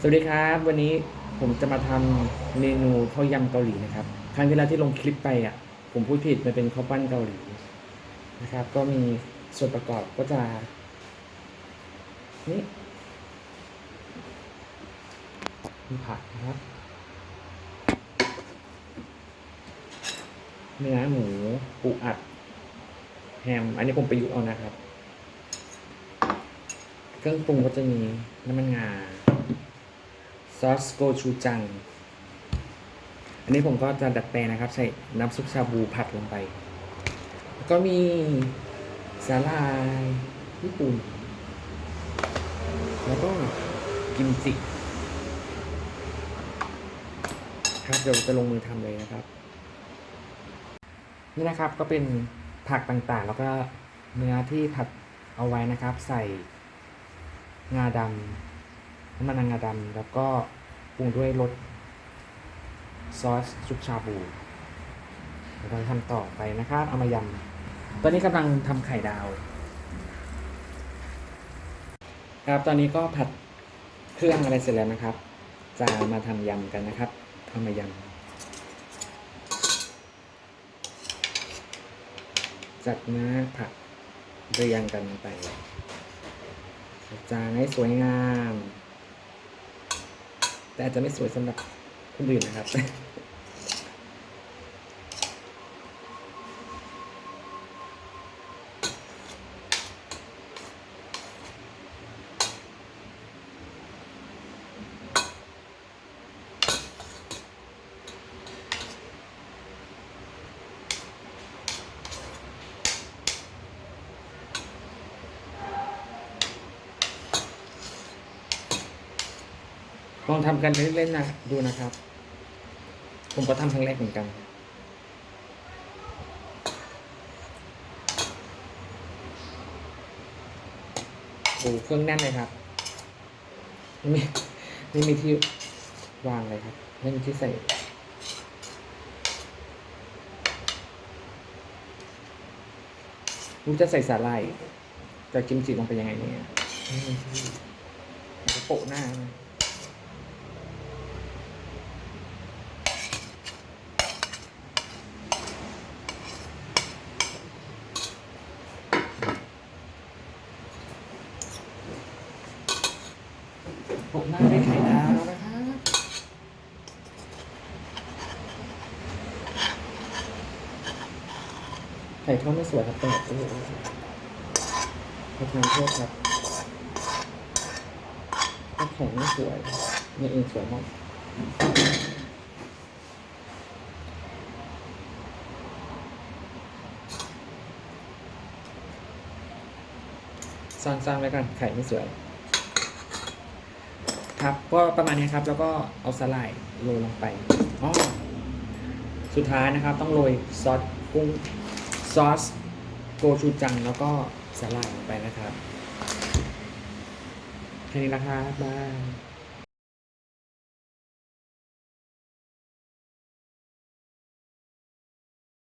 สวัสดีครับ วันนี้ผมจะมาทำเมนูข้าวยำเกาหลีนะครับ ครั้งที่แล้วที่ลงคลิปไปอะ ผมพูดผิดมันเป็นข้าวปั้นเกาหลีนะครับ ก็มีส่วนประกอบก็จะ นี่มีผักนะครับเนื้อหมูปูอัด แฮม อันนี้ผมประยุกต์เอานะครับ เครื่องปรุงก็จะมีน้ำมันงา ซอสโกชูจัง อันนี้ผมก็จะดัดแปลงนะครับ ใส่น้ำซุปชาบูผัดลงไป ก็มีสาลายญี่ปุ่น แล้วก็กิมจิครับเดี๋ยวจะลงมือทำเลยนะครับ นี่นะครับก็เป็นผักต่างๆ แล้วก็เนื้อที่ผัดเอาไว้นะครับ ใส่งาดำน้ำมันงาดำแล้วก็ ปรุงด้วยรสซอสซุปชาบูเราทำต่อไปนะครับ เอามายำ ตอนนี้กำลังทำไข่ดาว ครับตอนนี้ก็ผัดเครื่องอะไรเสร็จแล้วนะครับ จะมาทำยำกันนะครับเอามายำ จัดหน้าผักเรียงกันไปจานให้สวยงาม แต่อาจจะไม่สวยสำหรับคนอื่นนะครับ ลองทำกันเล่นๆนะดูนะครับ ผมก็ทำครั้งแรกเหมือนกัน โอ้เครื่องแน่นเลยครับไม่มีไม่มีที่วางเลยครับไม่มีที่ใส่รู้จะใส่สาหร่ายจะกิมจิลงไปยังไงเนี่ยโปะหน้า ผมหน้าด้วยไข่ดาวนะครับไข่ทอดไม่สวยครับแตกโอ้โหขอทานโทษครับถ้าแข็งไม่สวยเนี่ยเองสวยมากซ่อนๆไว้วก่อนไข่ไม่สวย ครับก็ประมาณนี้ครับแล้วก็เอาสไลด์โรยลงไปอ๋อสุดท้ายนะครับต้องโรยซอสกุ้งซอสโกชูจังแล้วก็สไลด์ลงไปนะครับแค่นี้นะครับบาย